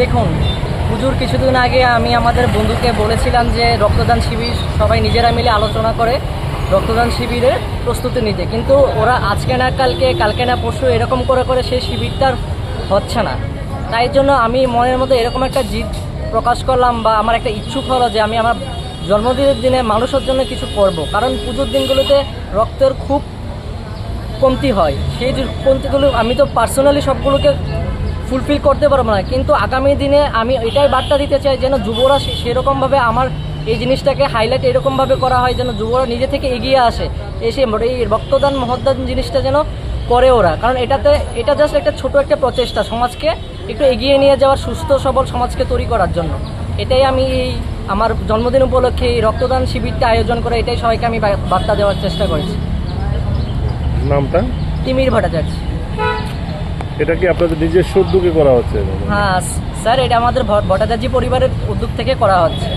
দেখুন পুজোর কিছুদিন আগে আমি আমাদের বন্ধুকে বলেছিলাম যে রক্তদান শিবির সবাই নিজেরা মিলে আলোচনা করে রক্তদান শিবিরের প্রস্তুতি নিতে। কিন্তু ওরা আজকে না কালকে কালকে না পরশু এরকম করে করে সেই শিবিরটার হচ্ছে না। তাই জন্য আমি মনের মধ্যে এরকম একটা জিদ প্রকাশ করলাম বা আমার একটা ইচ্ছুক হলো যে আমি আমার জন্মদিনের দিনে মানুষের জন্য কিছু করব। কারণ পুজোর দিনগুলোতে রক্তের খুব কমতি হয়। সেই কমতিগুলো আমি তো পার্সোনালি সবগুলোকে ফুলফিল করতে পারব না। কিন্তু আগামী দিনে আমি এটাই বার্তা দিতে চাই যেন যুবরা সে- সেরকমভাবে আমার এই জিনিসটাকে হাইলাইট এরকমভাবে করা হয় যেন যুবরা নিজে থেকে এগিয়ে আসে। এসে এই রক্তদান মহদান জিনিসটা যেন করে ওরা। কারণ এটাতে এটা জাস্ট একটা ছোট একটা প্রচেষ্টা সমাজকে একটু এগিয়ে নিয়ে যাওয়ার সুস্থ সবল সমাজকে তৈরি করার জন্য। এটাই আমি এই আমার জন্মদিন উপলক্ষে এই রক্তদান শিবিরটা আয়োজন করে এটাই সবাইকে আমি বার্তা দেওয়ার চেষ্টা করেছি। নামটা? তিমির ভট্টাচার্য। এটা কি আপনাদের নিজের উদ্যোগে করা হচ্ছে? হ্যাঁ স্যার, এটা আমাদের ভট্টাচার্য পরিবারের উদ্যোগ থেকে করা হচ্ছে।